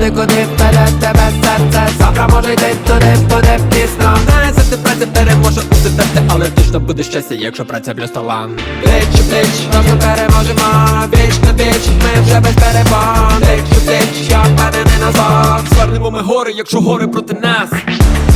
туди, куди вперед тебе серце? Завтра може йти туди, буде пізно. Знає, ти праця переможе у серце Але точно буде щастя, якщо праця плюс талант Плеч у плеч, разом переможемо. Віч на віч, ми вже без перебон Плеч у плеч, я впевнений назад Звернемо ми гори, якщо гори проти нас. Не